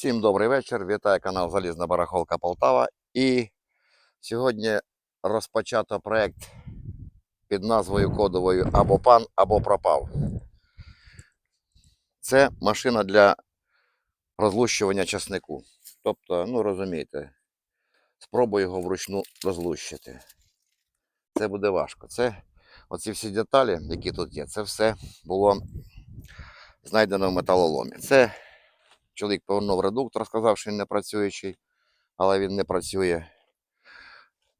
Всім добрий вечір. Вітаю канал Залізна Барахолка Полтава. І сьогодні розпочато проект під назвою кодовою або пан, або пропав. Це машина для розлущування часнику. Тобто, ну розумієте, спробую його вручну розлущити. Це буде важко. Це оці всі деталі, які тут є, це все було знайдено в металоломі. Це Чоловік повернув редуктор, сказав, що він не працюючий, але він не працює.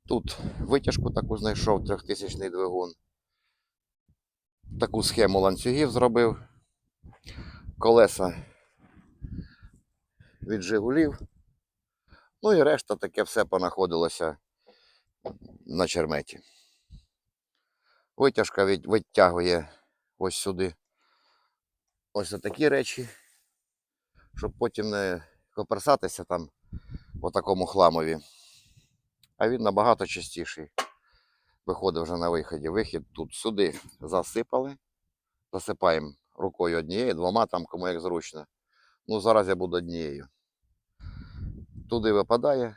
Тут витяжку таку знайшов, трьохтисячний двигун. Таку схему ланцюгів зробив. Колеса від Жигулів. Ну і решта таке все понаходилося на черметі. Витяжка від- витягує ось сюди. Ось такі речі щоб потім не коперсатися там по такому хламові. А він набагато частіший. Виходить вже на виході. Вихід тут сюди засипали. Засипаємо рукою однією, двома там кому як зручно. Ну, зараз я буду однією. Туди випадає.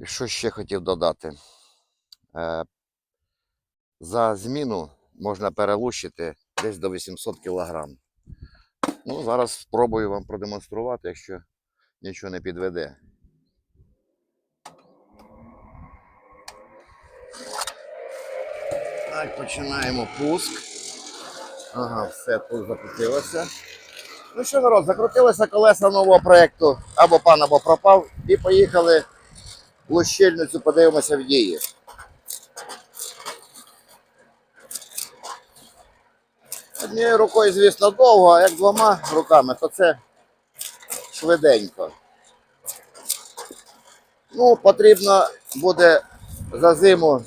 І що ще хотів додати? Е, за зміну можна перелущити десь до 800 кілограм. Ну, зараз спробую вам продемонструвати, якщо нічого не підведе. Так, починаємо пуск. Ага, все тут закрутилося. Ну що, народ, закрутилися колеса нового проєкту або пан, або пропав. І поїхали лущильницю, подивимося в дії. Однією рукою, звісно, довго, а як двома руками, то це швиденько. Ну, потрібно буде за зиму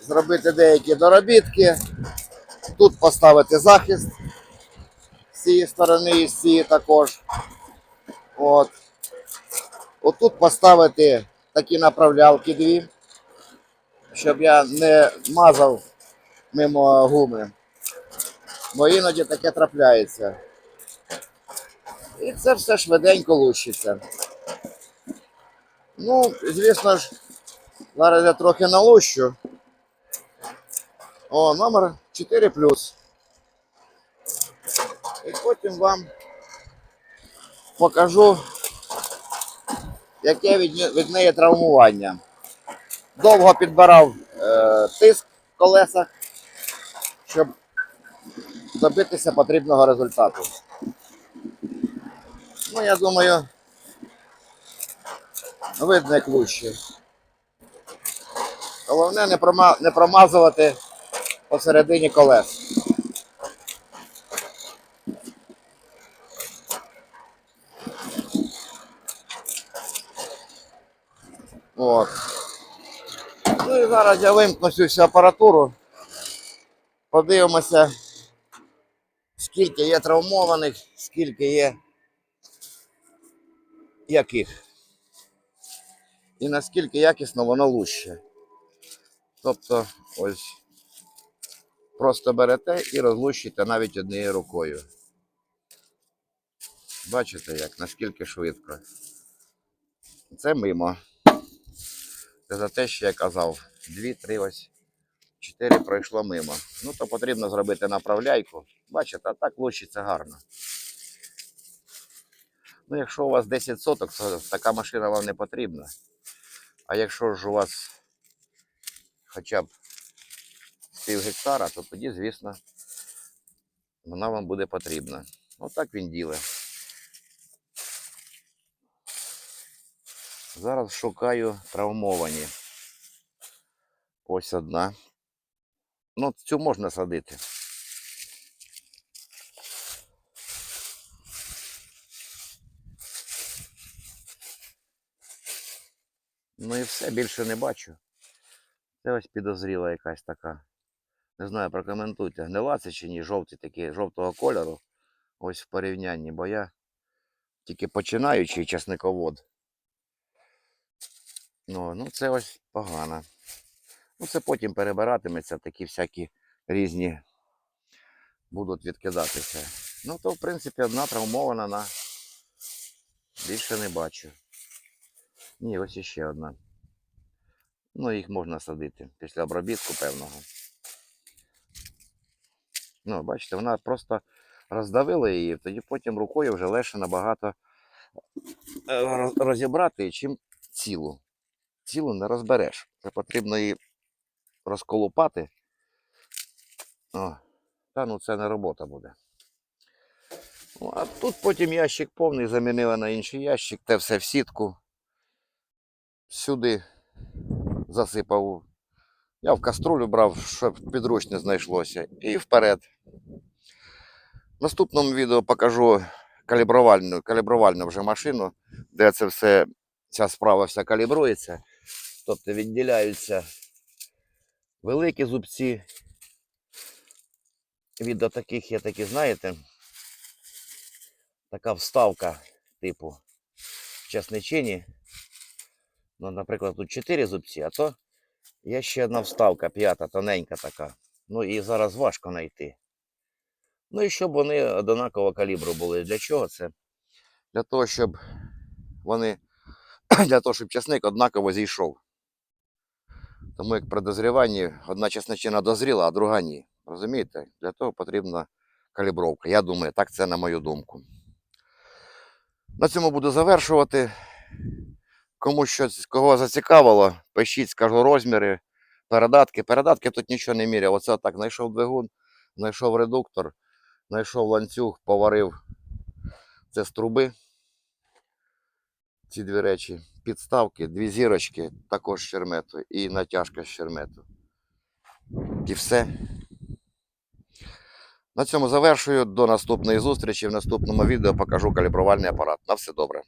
зробити деякі доробітки. Тут поставити захист з цієї сторони і з цієї також. От. Отут поставити такі направлялки дві, щоб я не мазав мимо гуми бо іноді таке трапляється. І це все швиденько лущиться. Ну, звісно ж, зараз я трохи налущу. О, номер 4 І потім вам покажу, яке від, від неї травмування. Довго підбирав е, тиск в колесах, щоб добитися потрібного результату. Ну, я думаю, видно як. Головне не, прома... не промазувати посередині колес. От. Ну і зараз я вимкну цю всю апаратуру. Подивимося скільки є травмованих, скільки є яких. І наскільки якісно воно луще. Тобто, ось просто берете і розлущите навіть однією рукою. Бачите, як наскільки швидко. Це мимо. Це за те, що я казав. Дві, три ось. Чотири пройшло мимо. Ну, то потрібно зробити направляйку. Бачите, а так лущиться гарно. Ну, якщо у вас 10 соток, то така машина вам не потрібна. А якщо ж у вас хоча б пів гектара, то тоді, звісно, вона вам буде потрібна. Отак він діле. Зараз шукаю травмовані. Ось одна. Ну, цю можна садити. Ну і все, більше не бачу. Це ось підозріла якась така. Не знаю, прокоментуйте, гнила це чи ні, жовті такі, жовтого кольору. Ось в порівнянні, бо я тільки починаючий часниковод. Ну, ну це ось погано. Ну, це потім перебиратиметься, такі всякі різні будуть відкидатися. Ну, то, в принципі, одна травмована на. Більше не бачу. Ні, ось іще одна. Ну, їх можна садити після обробітку певного. Ну, бачите, вона просто роздавила її, тоді потім рукою вже легше набагато е, розібрати, чим цілу. Цілу не розбереш. Це потрібно її розколупати. О, та ну це не робота буде. Ну, а тут потім ящик повний, замінили на інший ящик, те все в сітку. Сюди засипав. Я в каструлю брав, щоб підручне знайшлося. І вперед. В наступному відео покажу калібрувальну, калібрувальну вже машину, де це все, ця справа вся калібрується. Тобто відділяються великі зубці. Від до таких є такі, знаєте, така вставка, типу в часничині. Ну, наприклад, тут 4 зубці, а то є ще одна вставка, п'ята, тоненька така. Ну і зараз важко знайти. Ну і щоб вони однакового калібру були. Для чого це? Для того, щоб вони для того, щоб часник однаково зійшов. Тому як при дозріванні одна часничина дозріла, а друга ні. Розумієте? Для того потрібна калібровка. Я думаю, так це на мою думку. На цьому буду завершувати. Кому щось кого зацікавило, пишіть, скажу розміри, передатки. Передатки тут нічого не міряв. Оце так знайшов двигун, знайшов редуктор, знайшов ланцюг, поварив це з труби. Ці дві речі. Підставки, дві зірочки, також з щермету і натяжка з щермету. І все. На цьому завершую. До наступної зустрічі. В наступному відео покажу калібрувальний апарат. На все добре.